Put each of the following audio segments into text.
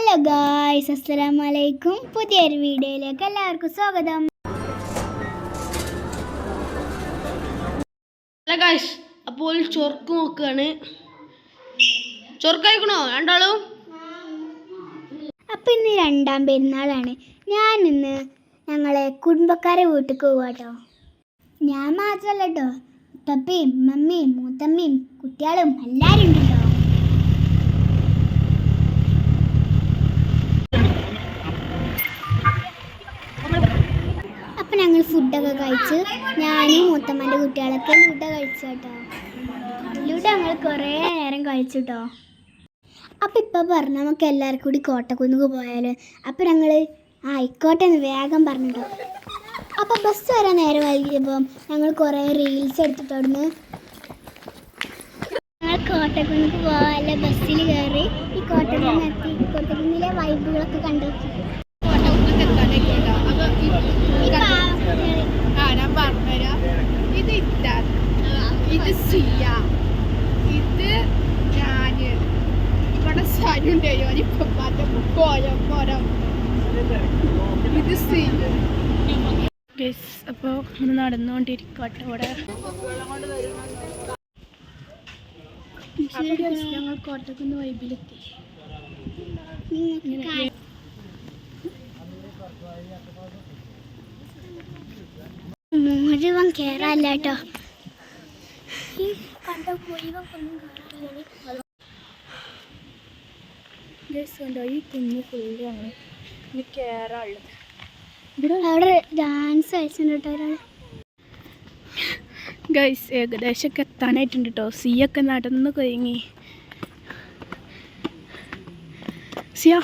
Hello guys അസ്സലാമു അലൈക്കും പുതിയൊരു വീഡിയോയിലേക്ക് എല്ലാവർക്കും സ്വാഗതം. ഹലോ ഗായ്സ് അപ്പോൾ ചൊർക്ക് നോക്കുകയാണ് ചൊർക്കായിക്കണോ രണ്ടാളും? അപ്പം ഇന്ന് രണ്ടാം പെരുന്നാളാണ്. ഞാൻ ഇന്ന് ഞങ്ങളെ കുടുംബക്കാരെ വീട്ടിൽ പോവാട്ടോ. ഞാൻ മാത്രമല്ല കേട്ടോ പപ്പയും മമ്മിയും മൂത്തമ്മയും കുട്ടികളും എല്ലാവരും ഉണ്ട് ഫുഡൊക്കെ കഴിച്ച് ഞാനും മൂത്തമ്മന്റെ കുട്ടികളൊക്കെ ലുഡ കഴിച്ചു കേട്ടോ. ലുഡ ഞങ്ങൾ കുറേ നേരം കഴിച്ചു കേട്ടോ. അപ്പം ഇപ്പം പറഞ്ഞു നമുക്ക് എല്ലാവർക്കും കൂടി കോട്ടക്കുന്നുക്ക് പോയാലോ. അപ്പം ഞങ്ങൾ ആയിക്കോട്ടെ എന്ന് വേഗം പറഞ്ഞിട്ടോ. അപ്പം ബസ് വരാൻ നേരം വൈകിയപ്പം ഞങ്ങൾ കുറേ റീൽസ് എടുത്തിട്ട് അവിടുന്ന് ഞങ്ങൾ കോട്ടക്കുന്നുക്ക് പോകാനുള്ള ബസ്സിൽ കയറി ഈ കോട്ടക്കുന്ന് എത്തി. കോട്ടക്കുന്നിലെ വൈബുകളൊക്കെ കണ്ടു ഈ പാവക്കുട്ടികൾ ആ ഞാൻ പറഞ്ഞുതരാം ഇത് ഇറ്റാൻ ഇത് സിയ ഇത് ഞാൻ സനുണ്ടയോ ഇപ്പൊ മാറ്റം പോയം ഇത് സി അപ്പോൾ നമ്മൾ നടന്നുകൊണ്ടിരിക്കട്ടെ ഇവിടെ ഞങ്ങൾ കോട്ടക്കുന്ന് വൈബിലെത്തി. മുഴുവൻ കേറാല്ല കേട്ടോ കണ്ട മുഴുവൻ ഒന്നും കണ്ടോ ഈ കുഞ്ഞ് അങ്ങനെ ഇനി കയറാനുള്ളത് അവിടെ ഡാൻസ് കളിച്ചിട്ടുണ്ട് കേട്ടോ ഒരാൾ ഗൈസ് ഏകദേശമൊക്കെ എത്താനായിട്ടുണ്ട് കേട്ടോ. സി ഒക്കെ നടന്ന് കഴിഞ്ഞി സിയ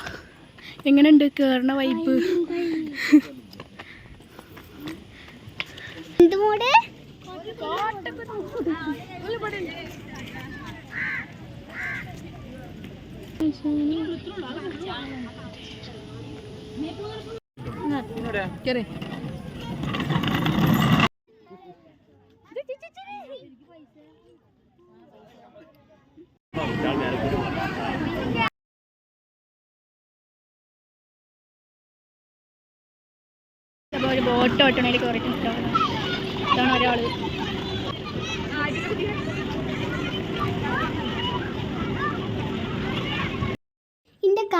എങ്ങനെയുണ്ട്? കയറണ വൈബ് എന്ത് മൂട് അപ്പോൾ ഒരു ബോട്ട് ഓട്ടണയിൽ ഇഷ്ടമാണ് ഇതാണ് ഒരാൾ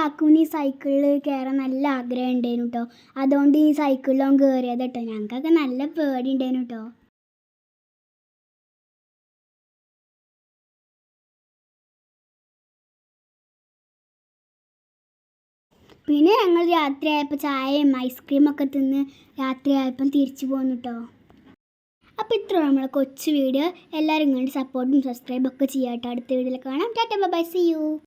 കാക്കൂന് ഈ സൈക്കിളിൽ കയറാൻ നല്ല ആഗ്രഹം ഉണ്ടായിരുന്നു കേട്ടോ അതുകൊണ്ട് ഈ സൈക്കിളിലും കയറിയത് കേട്ടോ ഞങ്ങൾക്കൊക്കെ നല്ല പേടി ഉണ്ടായിരുന്നു കേട്ടോ പിന്നെ ഞങ്ങൾ രാത്രിയായപ്പോൾ ചായയും ഐസ്ക്രീം ഒക്കെ തിന്ന് രാത്രിയായപ്പം തിരിച്ചു പോന്നു കേട്ടോ അപ്പോൾ ഇത്ര നമ്മളെ കൊച്ചു വീഡിയോ. എല്ലാവരും കണ്ട് സപ്പോർട്ടും സബ്സ്ക്രൈബൊക്കെ ചെയ്യാം കേട്ടോ അടുത്ത വീഡിയോയിൽ കാണാം. Tata bye see you.